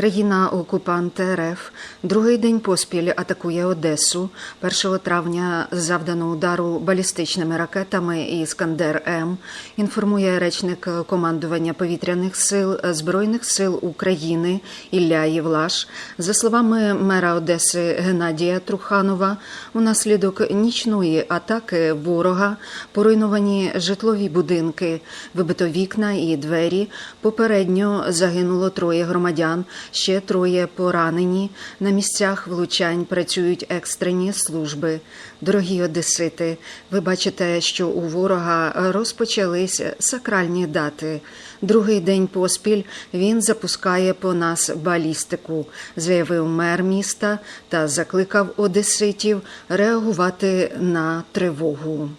Країна-окупант РФ другий день поспіль атакує Одесу. 1 травня завдано удару балістичними ракетами «Іскандер М», інформує речник командування повітряних сил Збройних сил України Ілля Євлаш. За словами мера Одеси Геннадія Труханова, унаслідок нічної атаки ворога поруйновані житлові будинки, вибито вікна і двері. Попередньо загинуло троє громадян, ще троє поранені. На місцях влучань працюють екстрені служби. Дорогі одесити, ви бачите, що у ворога розпочались сакральні дати. Другий день поспіль він запускає по нас балістику, заявив мер міста та закликав одеситів реагувати на тривогу.